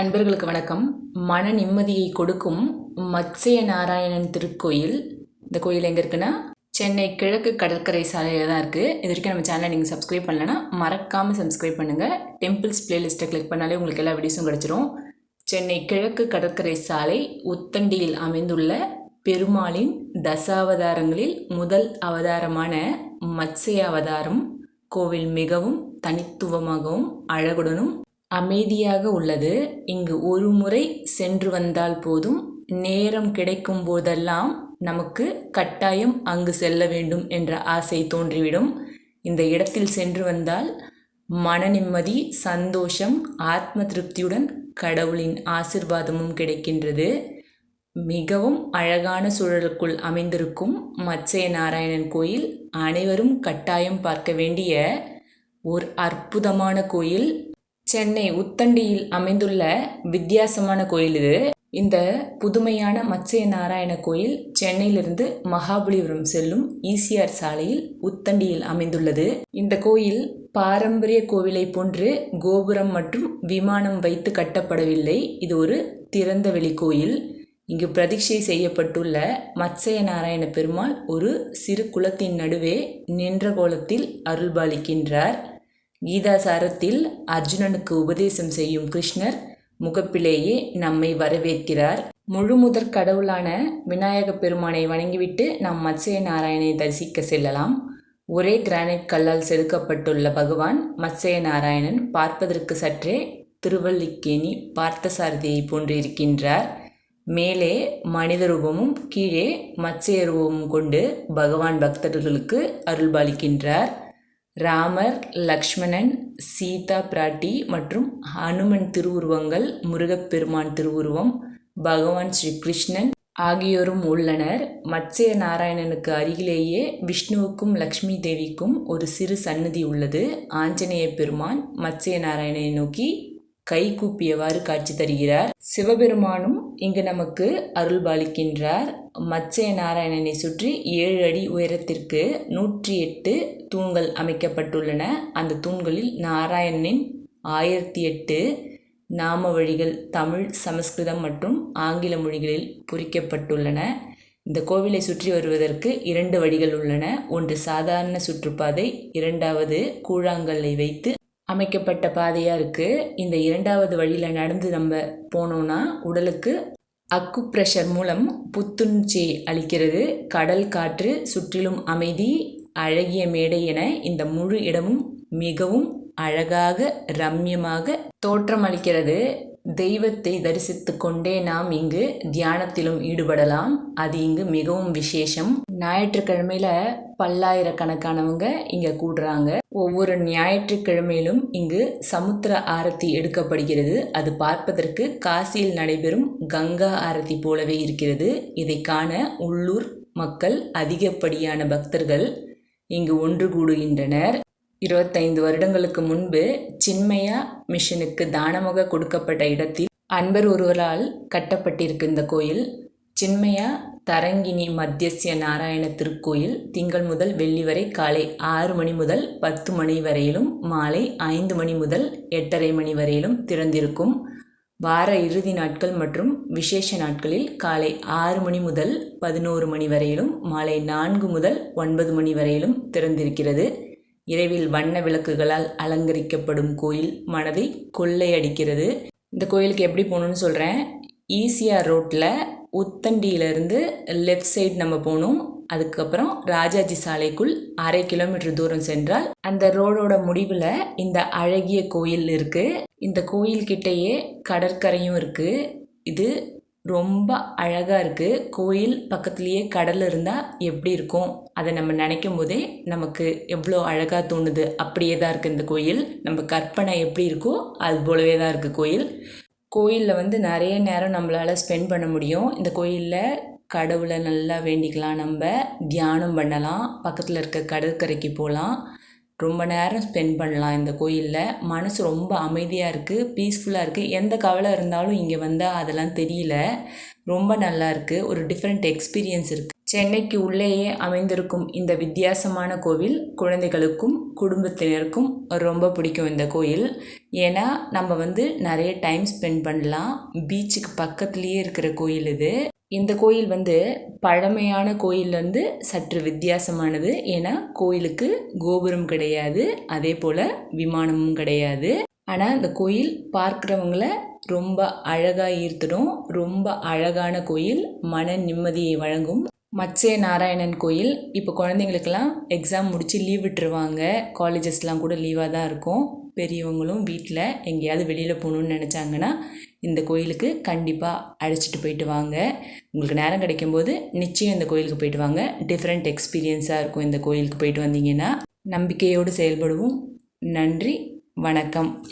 அன்பர்களுக்கு வணக்கம். மன நிம்மதியை கொடுக்கும் மத்ஸ்ய நாராயணன் திருக்கோயில். இந்த கோயில் எங்கே இருக்குன்னா சென்னை கிழக்கு கடற்கரை சாலையில் தான் இருக்குது இது வரைக்கும் நம்ம சேனலை நீங்கள் சப்ஸ்கிரைப் பண்ணலன்னா மறக்காமல் சப்ஸ்கிரைப் பண்ணுங்கள் டெம்பிள்ஸ் பிளேலிஸ்ட்டை கிளிக் பண்ணாலே உங்களுக்கு எல்லா வீடியோஸும் கிடச்சிரும். சென்னை கிழக்கு கடற்கரை சாலை உத்தண்டியில் அமைந்துள்ள பெருமாளின் தசாவதாரங்களில் முதல் அவதாரமான மத்ஸ்ய அவதாரம். கோவில் மிகவும் தனித்துவமாகவும் அழகுடனும் அமைதியாக உள்ளது. இங்கு ஒரு முறை சென்று வந்தால் போதும். நேரம் கிடைக்கும் போதெல்லாம் நமக்கு கட்டாயம் அங்கு செல்ல வேண்டும் என்ற ஆசை தோன்றிவிடும். இந்த இடத்தில் சென்று வந்தால் மன நிம்மதி சந்தோஷம் ஆத்ம திருப்தியுடன் கடவுளின் ஆசிர்வாதமும் கிடைக்கின்றது. மிகவும் அழகான சூழலுக்குள் அமைந்திருக்கும் மச்சய நாராயணன் கோயில் அனைவரும் கட்டாயம் பார்க்க வேண்டிய ஒரு அற்புதமான கோயில். சென்னை உத்தண்டியில் அமைந்துள்ள வித்தியாசமான கோயில் இது. இந்த புதுமையான மச்சய நாராயண கோயில் சென்னையிலிருந்து மகாபலிபுரம் செல்லும் ஈசிஆர் சாலையில் உத்தண்டியில் அமைந்துள்ளது. இந்த கோயில் பாரம்பரிய கோவிலை போன்று கோபுரம் மற்றும் விமானம் வைத்து கட்டப்படவில்லை. இது ஒரு திறந்த வெளி கோயில். இங்கு பிரதிஷ்டை செய்யப்பட்டுள்ள மச்சய நாராயண பெருமாள் ஒரு சிறு குளத்தின் நடுவே நின்ற கோலத்தில் அருள்பாலிக்கின்றார். கீதாசாரத்தில் அர்ஜுனனுக்கு உபதேசம் செய்யும் கிருஷ்ணர் முகப்பிலேயே நம்மை வரவேற்கிறார். முழு முதற் கடவுளான விநாயக பெருமானை வணங்கிவிட்டு நாம் மத்ஸ்ய நாராயணனை தரிசிக்க செல்லலாம். ஒரே கிரானைட் கல்லால் செதுக்கப்பட்டுள்ள பகவான் மத்ஸ்ய நாராயணன் பார்ப்பதற்கு சற்றே திருவல்லிக்கேணி பார்த்தசாரதியை போன்றிருக்கின்றார் மேலே மனித ரூபமும் கீழே மத்ஸ்ய ரூபமும் கொண்டு பகவான் பக்தர்களுக்கு அருள்பாலிக்கின்றார். ராமர் லக்ஷ்மணன் சீதா பிராட்டி மற்றும் ஹனுமன் திருவுருவங்கள் முருகப்பெருமான் திருவுருவம் பகவான் ஸ்ரீ கிருஷ்ணன் ஆகியோரும் உள்ளனர். மத்ஸ்ய நாராயணனுக்கு அருகிலேயே விஷ்ணுவுக்கும் லக்ஷ்மி தேவிக்கும் ஒரு சிறு சன்னதி உள்ளது. ஆஞ்சநேய பெருமான் மத்ஸ்ய நாராயணனை நோக்கி கை கூப்பியவாறு காட்சி தருகிறார். சிவபெருமானும் இங்கு நமக்கு அருள்பாலிக்கின்றார். மச்சய நாராயணனை சுற்றி ஏழு அடி உயரத்திற்கு நூற்றி எட்டு தூண்கள் அமைக்கப்பட்டுள்ளன. அந்த தூண்களில் நாராயணனின் ஆயிரத்தி எட்டு நாம வழிகள் தமிழ் சமஸ்கிருதம் மற்றும் ஆங்கில மொழிகளில் பொறிக்கப்பட்டுள்ளன. இந்த கோவிலை சுற்றி வருவதற்கு இரண்டு வழிகள் உள்ளன. ஒன்று சாதாரண சுற்றுப்பாதை இரண்டாவது கூழாங்கல்லை வைத்து அமைக்கப்பட்ட பாதையாக இருக்குது இந்த இரண்டாவது வழியில் நடந்து நம்ம போனோன்னா உடலுக்கு அக்கு பிரஷர் மூலம் புத்துணர்ச்சி அளிக்கிறது. கடல் காற்று சுற்றிலும் அமைதி அழகிய மேடை என இந்த முழு இடமும் மிகவும் அழகாக ரம்யமாக தோற்றமளிக்கிறது. தெய்வத்தை தரிசித்து கொண்டே நாம் இங்கு தியானத்திலும் ஈடுபடலாம். அது இங்கு மிகவும் விசேஷம். ஞாயிற்றுக்கிழமையில பல்லாயிரக்கணக்கானவங்க இங்கே கூடுறாங்க. ஒவ்வொரு ஞாயிற்றுக்கிழமையிலும் இங்கு சமுத்திர ஆரத்தி எடுக்கப்படுகிறது. அது பார்ப்பதற்கு காசியில் நடைபெறும் கங்கா ஆரத்தி போலவே இருக்கிறது. இதை காண உள்ளூர் மக்கள் அதிகப்படியான பக்தர்கள் இங்கு ஒன்று கூடுகின்றனர். இருபத்தைந்து வருடங்களுக்கு முன்பு சின்மயா மிஷனுக்கு தானமாக கொடுக்கப்பட்ட இடத்தில் அன்பர் ஒருவரால் கட்டப்பட்டிருக்கு இந்த கோயில் சின்மயா தரங்கினி மத்தியஸ்ய நாராயண திருக்கோயில் திங்கள் முதல் வெள்ளி வரை காலை ஆறு மணி முதல் பத்து மணி வரையிலும் மாலை ஐந்து மணி முதல் எட்டரை மணி வரையிலும் திறந்திருக்கும். வார இறுதி நாட்கள் மற்றும் விசேஷ நாட்களில் காலை ஆறு மணி முதல் பதினோரு மணி வரையிலும் மாலை நான்கு முதல் ஒன்பது மணி வரையிலும் திறந்திருக்கிறது. இரவில் வண்ண விளக்குகளால் அலங்கரிக்கப்படும் கோயில் மனதை கொள்ளையடிக்கிறது. இந்த கோயிலுக்கு எப்படி போகணுன்னு சொல்கிறேன் ஈசிஆர் ரோட்டில் உத்தண்டியிலேருந்து லெஃப்ட் சைடு நம்ம போகணும். அதுக்கப்புறம் ராஜாஜி சாலைக்குள் அரை கிலோமீட்டர் தூரம் சென்றால் அந்த ரோடோட முடிவில் இந்த அழகிய கோயில் இருக்குது இந்த கோயில் கிட்டேயே கடற்கரையும் இருக்குது இது ரொம்ப அழகாக இருக்குது கோயில் பக்கத்துலேயே கடல் இருந்தால் எப்படி இருக்கும்? அதை நம்ம நினைக்கும் போதே நமக்கு எவ்வளோ அழகாக தோணுது. அப்படியே தான் இருக்குது இந்த கோயில். நம்ம கற்பனை எப்படி இருக்கோ அது போலவே தான் இருக்குது கோயில். கோயிலில் வந்து நிறைய நேரம் நம்மளால் ஸ்பெண்ட் பண்ண முடியும். இந்த கோயிலில் கடவுளை நல்லா வேண்டிக்கலாம். நம்ம தியானம் பண்ணலாம். பக்கத்தில் இருக்க கடற்கரைக்கு போகலாம் ரொம்ப நேரம் ஸ்பெண்ட் பண்ணலாம் இந்த கோயிலில். மனசு ரொம்ப அமைதியாக இருக்குது பீஸ்ஃபுல்லாக இருக்குது எந்த கவலை இருந்தாலும் இங்கே வந்தால் அதெல்லாம் தெரியல. ரொம்ப நல்லா இருக்குது ஒரு டிஃப்ரெண்ட் எக்ஸ்பீரியன்ஸ் இருக்குது சென்னைக்கு உள்ளேயே அமைந்திருக்கும் இந்த வித்தியாசமான கோவில் குழந்தைகளுக்கும் குடும்பத்தினருக்கும் ரொம்ப பிடிக்கும் இந்த கோயில். ஏன்னா நம்ம வந்து நிறைய டைம் ஸ்பெண்ட் பண்ணலாம். பீச்சுக்கு பக்கத்துலேயே இருக்கிற கோயில் இது. இந்த கோயில் வந்து பழமையான கோயிலேருந்து சற்று வித்தியாசமானது. ஏன்னா கோயிலுக்கு கோபுரம் கிடையாது அதே போல் விமானமும் கிடையாது. ஆனால் இந்த கோயில் பார்க்குறவங்கள ரொம்ப அழகாக ஈர்த்துடும். ரொம்ப அழகான கோயில் மன நிம்மதியை வழங்கும். மச்சே நாராயணன் கோயில். இப்போ குழந்தைங்களுக்கெல்லாம் எக்ஸாம் முடித்து லீவ் விட்டுருவாங்க. காலேஜஸ்லாம் கூட லீவாக தான் இருக்கும். பெரியவங்களும் வீட்டில் எங்கேயாவது வெளியில் போகணுன்னு நினச்சாங்கன்னா இந்த கோயிலுக்கு கண்டிப்பாக அழைச்சிட்டு போயிட்டு வாங்க. உங்களுக்கு நேரம் கிடைக்கும்போது நிச்சயம் இந்த கோயிலுக்கு போயிட்டு வாங்க. டிஃப்ரெண்ட் எக்ஸ்பீரியன்ஸாக இருக்கும் இந்த கோயிலுக்கு போயிட்டு வந்தீங்கன்னா. நம்பிக்கையோடு செயல்படுவோம். நன்றி. வணக்கம்.